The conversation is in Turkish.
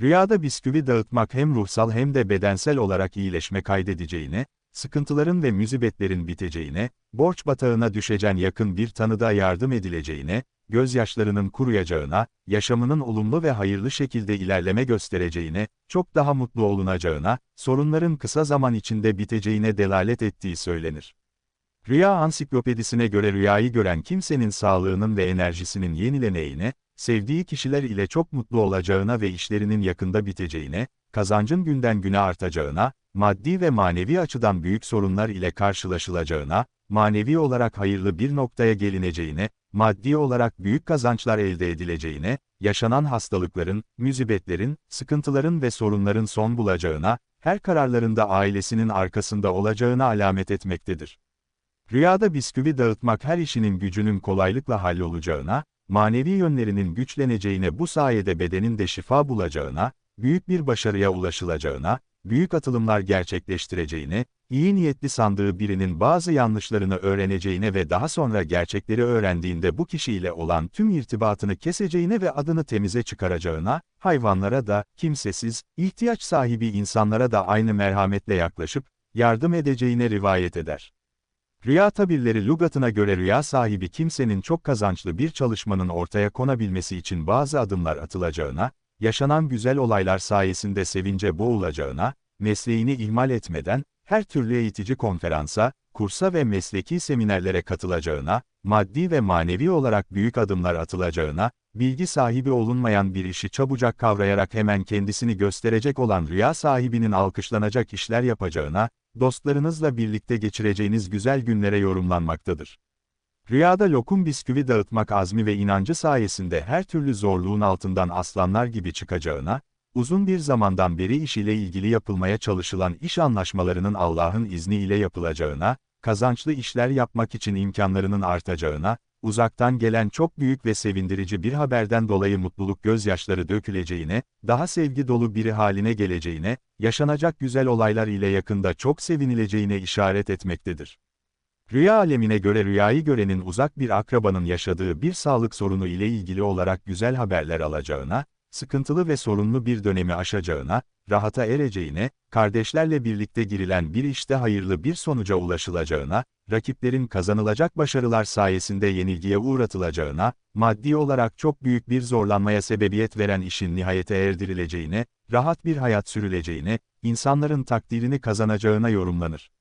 Rüyada bisküvi dağıtmak hem ruhsal hem de bedensel olarak iyileşme kaydedeceğine, sıkıntıların ve müzibetlerin biteceğine, borç batağına düşeceğin yakın bir tanıdığa yardım edileceğine, gözyaşlarının kuruyacağına, yaşamının olumlu ve hayırlı şekilde ilerleme göstereceğine, çok daha mutlu olunacağına, sorunların kısa zaman içinde biteceğine delalet ettiği söylenir. Rüya ansiklopedisine göre rüyayı gören kimsenin sağlığının ve enerjisinin yenileneceğine, sevdiği kişiler ile çok mutlu olacağına ve işlerinin yakında biteceğine, kazancın günden güne artacağına, maddi ve manevi açıdan büyük sorunlar ile karşılaşılacağına, manevi olarak hayırlı bir noktaya gelineceğine, maddi olarak büyük kazançlar elde edileceğine, yaşanan hastalıkların, müzibetlerin, sıkıntıların ve sorunların son bulacağına, her kararlarında ailesinin arkasında olacağına alamet etmektedir. Rüyada bisküvi dağıtmak her işinin gücünün kolaylıkla hallolacağına, manevi yönlerinin güçleneceğine bu sayede bedenin de şifa bulacağına, büyük bir başarıya ulaşılacağına, büyük atılımlar gerçekleştireceğine, iyi niyetli sandığı birinin bazı yanlışlarını öğreneceğine ve daha sonra gerçekleri öğrendiğinde bu kişiyle olan tüm irtibatını keseceğine ve adını temize çıkaracağına, hayvanlara da, kimsesiz, ihtiyaç sahibi insanlara da aynı merhametle yaklaşıp, yardım edeceğine rivayet eder. Rüya tabirleri lügatına göre rüya sahibi kimsenin çok kazançlı bir çalışmanın ortaya konabilmesi için bazı adımlar atılacağına, yaşanan güzel olaylar sayesinde sevince boğulacağına, mesleğini ihmal etmeden, her türlü eğitici konferansa, kursa ve mesleki seminerlere katılacağına, maddi ve manevi olarak büyük adımlar atılacağına, bilgi sahibi olunmayan bir işi çabucak kavrayarak hemen kendisini gösterecek olan rüya sahibinin alkışlanacak işler yapacağına, dostlarınızla birlikte geçireceğiniz güzel günlere yorumlanmaktadır. Rüyada lokum bisküvi dağıtmak azmi ve inancı sayesinde her türlü zorluğun altından aslanlar gibi çıkacağına, uzun bir zamandan beri iş ile ilgili yapılmaya çalışılan iş anlaşmalarının Allah'ın izniyle yapılacağına, kazançlı işler yapmak için imkanlarının artacağına, uzaktan gelen çok büyük ve sevindirici bir haberden dolayı mutluluk gözyaşları döküleceğine, daha sevgi dolu biri haline geleceğine, yaşanacak güzel olaylar ile yakında çok sevinileceğine işaret etmektedir. Rüya alemine göre rüyayı görenin uzak bir akrabanın yaşadığı bir sağlık sorunu ile ilgili olarak güzel haberler alacağına, sıkıntılı ve sorunlu bir dönemi aşacağına, rahata ereceğine, kardeşlerle birlikte girilen bir işte hayırlı bir sonuca ulaşılacağına, rakiplerin kazanılacak başarılar sayesinde yenilgiye uğratılacağına, maddi olarak çok büyük bir zorlanmaya sebebiyet veren işin nihayete erdirileceğine, rahat bir hayat sürüleceğine, insanların takdirini kazanacağına yorumlanır.